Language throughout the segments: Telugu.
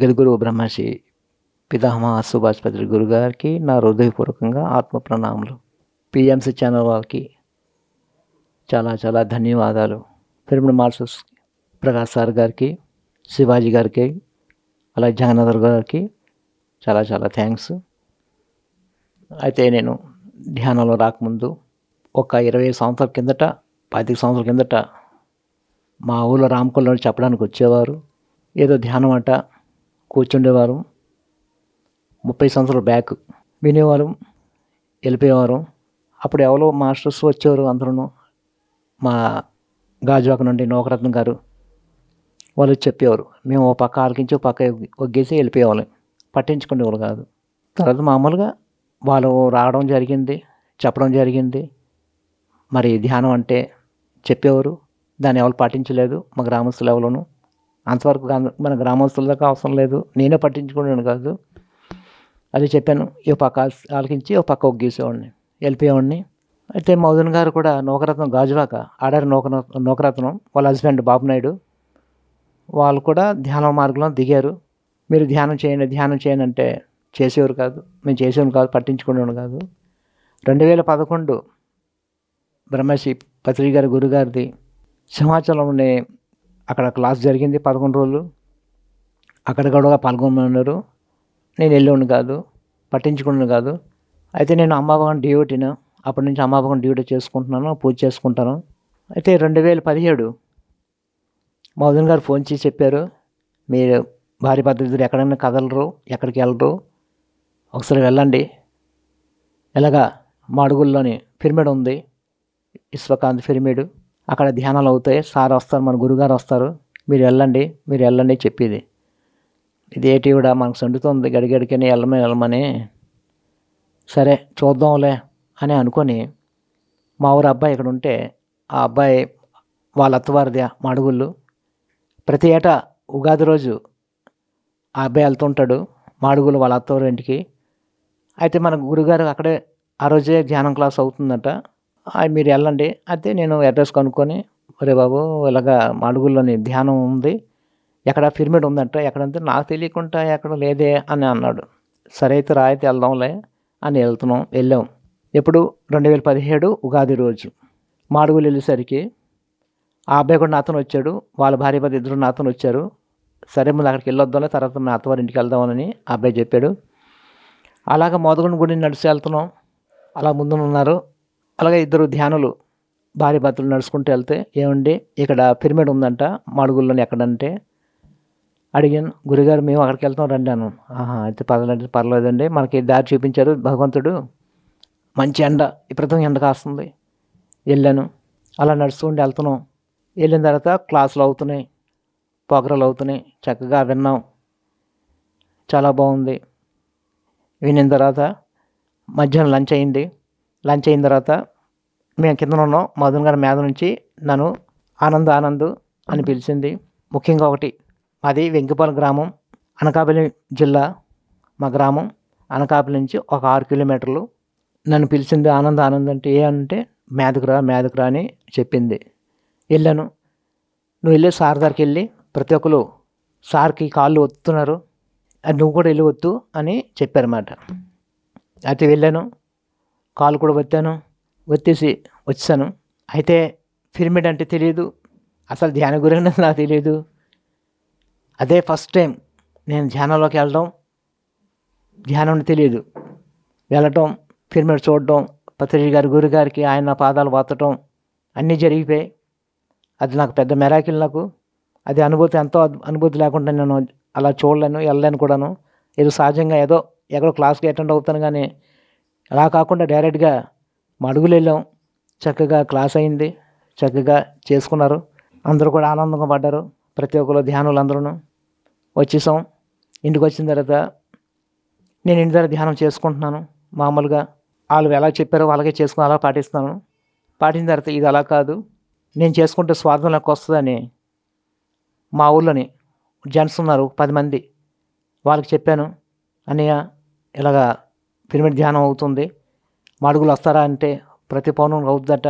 జగద్గురు బ్రహ్మశ్రీ పితామహ సుభాష్ పత్రి గురుగారికి నా హృదయపూర్వకంగా ఆత్మ ప్రణామములు. పిఎంసి ఛానల్ వాళ్ళకి చాలా చాలా ధన్యవాదాలు. తిరుమల మాస్టర్స్ ప్రకాష్ సార్ గారికి శివాజీ గారికి అలాగే జగన్నాథర్ గారికి చాలా చాలా థ్యాంక్స్. అయితే నేను ధ్యానంలో రాకముందు ఒక ఇరవై సంవత్సరాల కిందట పాతిక సంవత్సరాల కిందట మా ఊళ్ళో రామకొల్లో చెప్పడానికి వచ్చేవారు. ఏదో ధ్యానం అంట కూర్చుండేవారు. ముప్పై సంవత్సరాల బ్యాక్ వినేవారు. వెళ్ళిపోయేవారు. అప్పుడు ఎవరో మాస్టర్స్ వచ్చేవారు అందరూ మా గాజువాక నుండి నోకరత్నం గారు వాళ్ళు చెప్పేవారు. మేము ఓ పక్క ఆలకించి ఓ పక్క ఒగ్గేసి వెళ్ళిపోయేవాళ్ళం. పట్టించుకునేవాళ్ళు కాదు. తర్వాత మామూలుగా వాళ్ళు రావడం జరిగింది చెప్పడం జరిగింది. మరి ధ్యానం అంటే చెప్పేవారు. దాన్ని ఎవరు పాటించలేదు. మా గ్రామస్తులు ఎవరును. అంతవరకు మన గ్రామస్తుల దాకా అవసరం లేదు. నేనే పట్టించుకున్నాను కాదు. అది చెప్పాను ఈ పక్క ఆలకించి ఒక పక్క ఒగ్గేసేవాడిని వెళ్ళిపోయేవాడిని. అయితే మౌదన్ గారు కూడా నూకరత్నం గాజువాక ఆడారి నూక నూకరత్నం. వాళ్ళ హస్బెండ్ బాబు నాయుడు వాళ్ళు కూడా ధ్యాన మార్గంలో దిగారు. మీరు ధ్యానం చేయండి ధ్యానం చేయండి అంటే చేసేవారు కాదు. మేము చేసేవారు కాదు పట్టించుకునేవాడు కాదు. రెండు వేల పదకొండు బ్రహ్మశ్రీ పత్రి గారి గురుగారిది సింహాచలంలోనే అక్కడ క్లాస్ జరిగింది పదకొండు రోజులు. అక్కడ కూడా పాల్గొన్నారు నేను వెళ్ళేవాడిని కాదు పట్టించుకున్నాను కాదు. అయితే నేను అమ్మాభగన్ డ్యూటీను అప్పటి నుంచి అమ్మాభగన్ డ్యూటీ చేసుకుంటున్నాను పూజ చేసుకుంటాను. అయితే రెండు వేల పదిహేడు మౌదన్ గారు ఫోన్ చేసి చెప్పారు మీరు భార్య భద్రతలు ఎక్కడైనా కదలరు ఎక్కడికి వెళ్ళరు ఒకసారి వెళ్ళండి. ఎలాగా మాడుగుల్లోని పిరమిడ్ ఉంది విశ్వకాంత్ పిరమిడ్. అక్కడ ధ్యానాలు అవుతాయి. సార్ వస్తారు మన గురుగారు వస్తారు. మీరు వెళ్ళండి మీరు వెళ్ళండి చెప్పేది. ఇదేటి కూడా మనకు సండుతుంది. గడిగడికని వెళ్ళమని వెళ్ళమని. సరే చూద్దాంలే అని అనుకొని మా ఊరు అబ్బాయి ఇక్కడ ఉంటే ఆ అబ్బాయి వాళ్ళ అత్తవారిది మడుగుళ్ళు ప్రతి ఏటా ఉగాది రోజు ఆ అబ్బాయి వెళ్తుంటాడు మాడుగులు వాళ్ళ అత్తవారి ఇంటికి. అయితే మన గురుగారు అక్కడే ఆ రోజే ధ్యానం క్లాస్ అవుతుందట. మీరు వెళ్ళండి. అయితే నేను అడ్రస్ కనుక్కొని ఒరే బాబు ఇలాగా మాడుగుల్లోని ధ్యానం ఉంది. ఎక్కడ పిరమిడ్ ఉందంట ఎక్కడంటే నాకు తెలియకుండా ఎక్కడ లేదే అని అన్నాడు. సరే అయితే రాయితే వెళ్దాంలే అని వెళ్తున్నాం వెళ్ళాం. ఎప్పుడు? రెండు వేల పదిహేడు ఉగాది రోజు. మాడుగులు వెళ్ళేసరికి ఆ అబ్బాయి కూడా నాతో వచ్చాడు. వాళ్ళ భార్య భర్త ఇద్దరు నాతో వచ్చారు. సరే ముందు అక్కడికి వెళ్ళొద్దాంలే తర్వాత మా అత్తవారి ఇంటికి వెళ్దామని ఆ అబ్బాయి చెప్పాడు. అలాగ మోదగుండ గుడి నడిచి వెళ్తున్నాం. అలా ముందు ఉన్నారు. అలాగే ఇద్దరు ధ్యానులు భార్య భర్తలు నడుచుకుంటూ వెళ్తే ఏమండి ఇక్కడ పిరమిడ్ ఉందంట మాడుగుల్లోని ఎక్కడంటే? అడిగాను. గురుగారు మేము అక్కడికి వెళ్తాం రండి అన్నాను. ఆహా అయితే పర్లేదు పర్లేదండి. మనకి దారి చూపించారు భగవంతుడు. మంచి ఎండ విపరీతం ఎండ కాస్తుంది. వెళ్ళాను. అలా నడుచుకుంటూ వెళ్తున్నాం. వెళ్ళిన తర్వాత క్లాసులు అవుతున్నాయి ప్రోగ్రాలు అవుతున్నాయి. చక్కగా విన్నాం. చాలా బాగుంది. వినిన తర్వాత మధ్యాహ్నం లంచ్ అయింది. లంచ్ అయిన తర్వాత మేము కింద ఉన్నాం. మధున్ గారి మీద నుంచి నన్ను ఆనంద్ ఆనంద్ అని పిలిచింది. ముఖ్యంగా ఒకటి మాది వెంకిపాలెం గ్రామం. అనకాపల్లి జిల్లా మా గ్రామం. అనకాపల్లి నుంచి ఒక ఆరు కిలోమీటర్లు. నన్ను పిలిచింది ఆనంద్ ఆనంద్ అంటే ఏ అంటే మేదకురా మేదకురా అని చెప్పింది. వెళ్ళాను. నువ్వు వెళ్ళి సార్ దగ్గరికి వెళ్ళి ప్రతి ఒక్కరు సార్కి కాళ్ళు ఒత్తుతున్నారు అది నువ్వు కూడా వెళ్ళి వద్దు అని చెప్పారన్నమాట. అయితే వెళ్ళాను. కాలు కూడా వచ్చాను వచ్చేసి వచ్చాను. అయితే పిరమిడ్ అంటే తెలియదు అసలు ధ్యాన గురించి నాకు తెలియదు అదే ఫస్ట్ టైం నేను ధ్యానంలోకి వెళ్ళడం ధ్యానం తెలియదు వెళ్ళటం పిరమిడ్ చూడటం పత్రిజీ గారి గురుగారికి ఆయన పాదాలు వాతటం అన్నీ జరిగిపోయాయి. అది నాకు పెద్ద మెరాకిల్ నాకు. అది అనుభూతి ఎంతో అనుభూతి లేకుండా నేను అలా చూడలేను వెళ్ళలేను కూడాను. ఏదో సహజంగా ఏదో ఎక్కడో క్లాస్కి అటెండ్ అవుతాను కానీ అలా కాకుండా డైరెక్ట్గా మా అడుగులు వెళ్ళాం. చక్కగా క్లాస్ అయింది. చక్కగా చేసుకున్నారు. అందరూ కూడా ఆనందంగా పడ్డారు. ప్రతి ఒక్కరు ధ్యానులు అందరూ వచ్చేసాం. ఇంటికి వచ్చిన తర్వాత నేను ఇంటి దగ్గర ధ్యానం చేసుకుంటున్నాను. మామూలుగా వాళ్ళు ఎలా చెప్పారో అలాగే చేసుకుని అలా పాటిస్తాను పాటిన తర్వాత ఇది అలా కాదు. నేను చేసుకుంటే స్వార్థంలోకి వస్తుందని మా ఊళ్ళోని జెంట్స్ ఉన్నారు. పది మంది. వాళ్ళకి చెప్పాను. అన్నయ్య ఇలాగా పిరమిడ్ ధ్యానం అవుతుంది. మా వస్తారా అంటే ప్రతి పౌర్ణం అవుతుందట.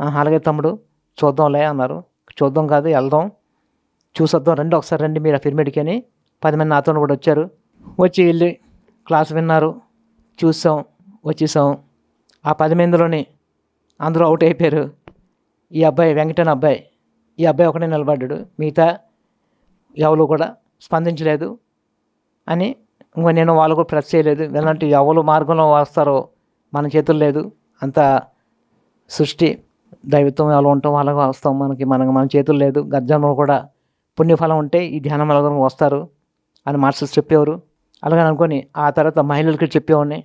అలాగే తమ్ముడు చూద్దాంలే అన్నారు. చూద్దాం కాదు వెళ్దాం. చూసొద్దాం. రండి ఒకసారి రండి మీరు ఆ పిరమిడ్కి అని పది మంది నాతో కూడా వచ్చారు. వచ్చి వెళ్ళి క్లాస్ విన్నారు. చూసాం వచ్చేసాం. ఆ పది మందిలోని అందరూ అవుట్ అయిపోయారు. ఈ అబ్బాయి వెంకటన్ అబ్బాయి. ఈ అబ్బాయి ఒకటే నిలబడ్డాడు. మిగతా ఎవరు కూడా స్పందించలేదు అని ఇంకా నేను వాళ్ళు కూడా ప్రెస్ చేయలేదు. ఎలాంటి ఎవరు మార్గంలో వస్తారో మన చేతులు లేదు. అంత సృష్టి దైవత్వం ఎలా ఉంటాం వాళ్ళకు వస్తాం మనకి. మనకు మన చేతులు లేదు. గర్జనలో కూడా పుణ్యఫలం ఉంటే ఈ ధ్యానం అలాగ వస్తారు అని మాస్టర్స్ చెప్పేవారు. అలాగే అనుకొని ఆ తర్వాత మహిళలకి చెప్పేవాడిని.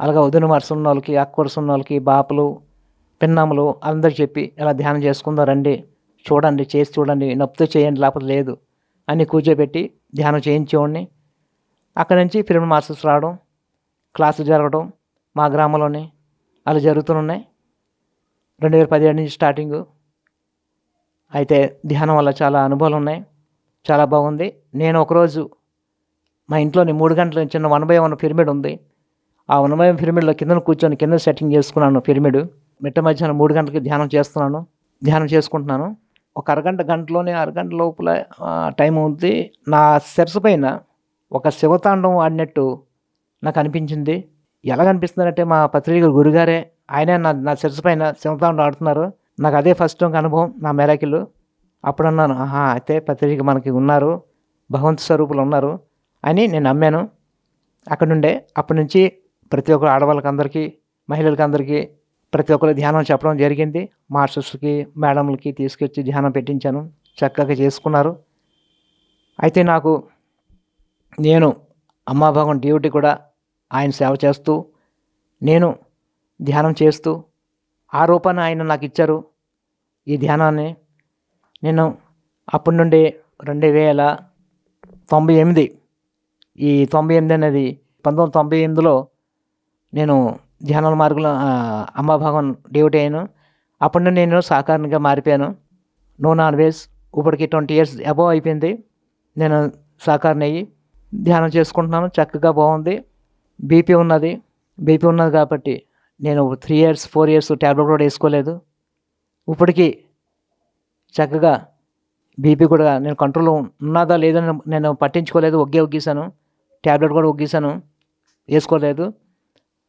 అలాగే వదిన వరుస ఉన్న వాళ్ళకి అక్క వరుస ఉన్న వాళ్ళకి బాపలు పిన్నమ్మలు అందరు చెప్పి ఇలా ధ్యానం చేసుకుందాం రండి చూడండి చేసి చూడండి నొప్పితో చేయండి లేకపోతే లేదు అని కూర్చోబెట్టి ధ్యానం చేయించేవాడిని. అక్కడి నుంచి పిరమిడ్ మాస్టర్స్ రావడం క్లాసులు జరగడం మా గ్రామంలోనే అలా జరుగుతున్నాయి రెండు వేల పదిహేడు నుంచి స్టార్టింగ్. అయితే ధ్యానం వల్ల చాలా అనుభవాలు ఉన్నాయి చాలా బాగుంది. నేను ఒకరోజు మా ఇంట్లోని మూడు గంటల చిన్న వన్ బై వన్ పిరమిడ్ ఉంది. ఆ వన్ బై వన్ పిరమిడ్లో కింద కూర్చొని కింద సెట్టింగ్ చేసుకున్నాను పిరమిడ్. మిట్ట మధ్యాహ్నం మూడు గంటలకి ధ్యానం చేస్తున్నాను. ధ్యానం చేసుకుంటున్నాను. ఒక అరగంట గంటలోనే అరగంట లోపల టైం ఉంది నా శిరసు పైన ఒక శివతాండం ఆడినట్టు నాకు అనిపించింది ఎలా కనిపిస్తుందంటే మా పత్రిక గురుగారే ఆయనే నా నా శిరస్సు పైన శివతాండం ఆడుతున్నారు. నాకు అదే ఫస్ట్ అనుభవం నా మెరాకిల్ అప్పుడు అన్నాను ఆహా అయితే పత్రిక మనకి ఉన్నారు భగవంతు స్వరూపులు ఉన్నారు అని నేను నమ్మాను. అక్కడ నుండే అప్పటి నుంచి ప్రతి ఒక్కరు ఆడవాళ్ళకి అందరికీ మహిళలకి అందరికీ ప్రతి ఒక్కరు ధ్యానం చెప్పడం జరిగింది. మాస్టర్స్కి మేడంలకి తీసుకొచ్చి ధ్యానం పెట్టించాను. చక్కగా చేసుకున్నారు. అయితే నాకు నేను అమ్మా డ్యూటీ కూడా ఆయన సేవ చేస్తూ నేను ధ్యానం చేస్తూ ఆ రూపాన్ని ఆయన నాకు ఇచ్చారు. ఈ ధ్యానాన్ని నేను అప్పటి నుండి రెండు వేల తొంభై ఎనిమిది ఈ తొంభై ఎనిమిది అనేది పంతొమ్మిది వందల తొంభై ఎనిమిదిలో నేను ధ్యానాల మార్గంలో అమ్మ డ్యూటీ అయ్యాను. అప్పటి నుండి నేను సాకారంగా మారిపోయాను. నో నాన్ వెజ్ ఇప్పటికి ట్వంటీ ఇయర్స్ అబోవ్ అయిపోయింది. నేను సాకారం అయ్యి ధ్యానం చేసుకుంటున్నాను. చక్కగా బాగుంది. బీపీ ఉన్నది. బీపీ ఉన్నది కాబట్టి నేను three years four years tablet కూడా వేసుకోలేదు. ఇప్పటికీ చక్కగా బీపీ కూడా నేను కంట్రోల్ ఉన్నదా లేదో నేను పట్టించుకోలేదు. ఒగ్గే ఒగ్గేశాను ట్యాబ్లెట్ కూడా ఒగ్గేశాను వేసుకోలేదు.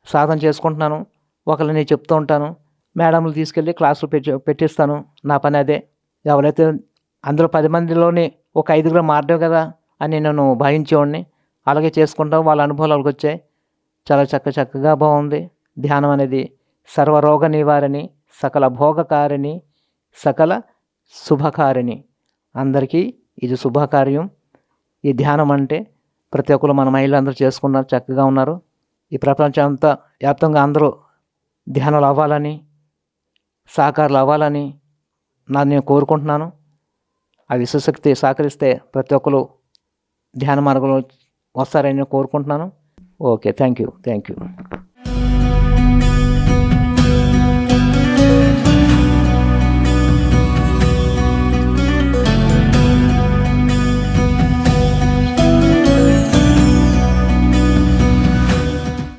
సాధన చేసుకుంటున్నాను. ఒకరిని చెప్తూ ఉంటాను. మేడంలు తీసుకెళ్ళి క్లాసులు పెట్టి పెట్టిస్తాను. నా పని అదే. ఎవరైతే అందులో పది మందిలోని ఒక ఐదుగురు మారడం కదా. అని నేను భావించేవాడిని. అలాగే చేసుకుంటాం. వాళ్ళ అనుభవాలు వాళ్ళకి వచ్చాయి చాలా చక్క చక్కగా బాగుంది. ధ్యానం అనేది సర్వరోగ నివారణి సకల భోగకారిణి సకల శుభకారిణి. అందరికీ ఇది శుభకార్యం. ఈ ధ్యానం అంటే ప్రతి ఒక్కరు మన మహిళలు అందరూ చేసుకున్నారు చక్కగా ఉన్నారు. ఈ ప్రపంచం అంతా వ్యాప్తంగా అందరూ ధ్యానాలు అవ్వాలని సహకారాలు అవ్వాలని నా నేను కోరుకుంటున్నాను. ఆ విశ్వశక్తి సహకరిస్తే ప్రతి ఒక్కరు ధ్యాన మార్గంలో వస్తారని నేను కోరుకుంటున్నాను. Okay thank you thank you